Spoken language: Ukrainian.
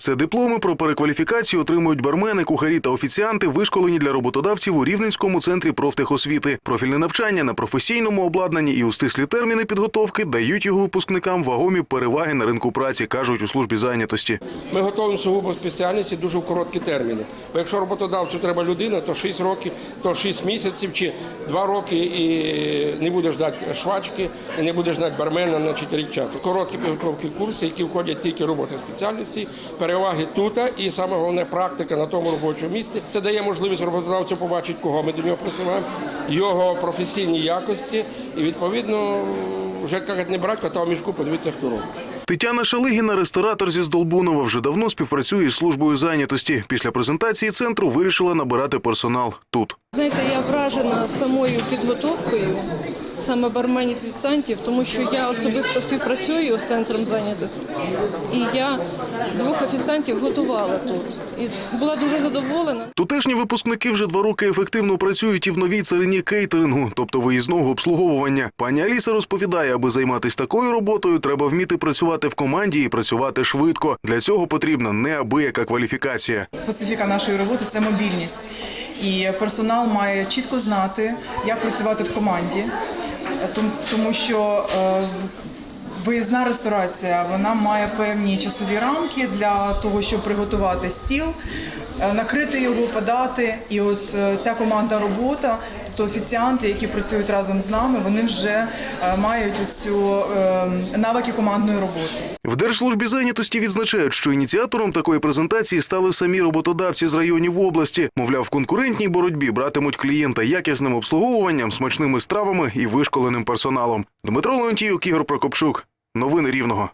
Це дипломи про перекваліфікацію отримують бармени, кухарі та офіціанти, вишколені для роботодавців у Рівненському центрі профтехосвіти. Профільне навчання на професійному обладнанні і у стислі терміни підготовки дають його випускникам вагомі переваги на ринку праці, кажуть у службі зайнятості. Ми готуємо сугубо спеціальності дуже в короткі терміни. Бо якщо роботодавцю треба людина, то 6 років, то 6 місяців чи 2 роки і не будеш ждати швачки, і не будеш ждати бармена на 4 рік часу. Короткі підготовки курси, які входять тільки роботи спеціальності, переваги тут і саме головне практика на тому робочому місці. Це дає можливість роботодавцю побачити, кого ми до нього присилаємо, його професійні якості, і відповідно вже як не брати кота в мішку, подивитися, хто робить. Тетяна Шалигіна, ресторатор зі Здолбунова, вже давно співпрацює із службою зайнятості. Після презентації центру вирішила набирати персонал тут. Знаєте, я вражена самою підготовкою саме барменів офіціантів, тому що я особисто співпрацюю з центром зайнятості. І я двох офіціантів готувала тут. І була дуже задоволена. Тутешні випускники вже два роки ефективно працюють і в новій царині кейтерингу, тобто виїзного обслуговування. Пані Аліса розповідає, аби займатися такою роботою, треба вміти працювати в команді і працювати швидко. Для цього потрібна неабияка кваліфікація. Специфіка нашої роботи це мобільність. І персонал має чітко знати, як працювати в команді, тому що е, виїзна ресторація вона має певні часові рамки для того, щоб приготувати стіл, е, накрити його, подати. І от е, ця командна робота, тобто офіціанти, які працюють разом з нами, вони вже е, мають цю навики командної роботи. В Держслужбі зайнятості відзначають, що ініціатором такої презентації стали самі роботодавці з районів області. Мовляв, в конкурентній боротьбі братимуть клієнта якісним обслуговуванням, смачними стравами і вишколеним персоналом. Дмитро Леонтіюк, Ігор Прокопчук. Новини Рівного.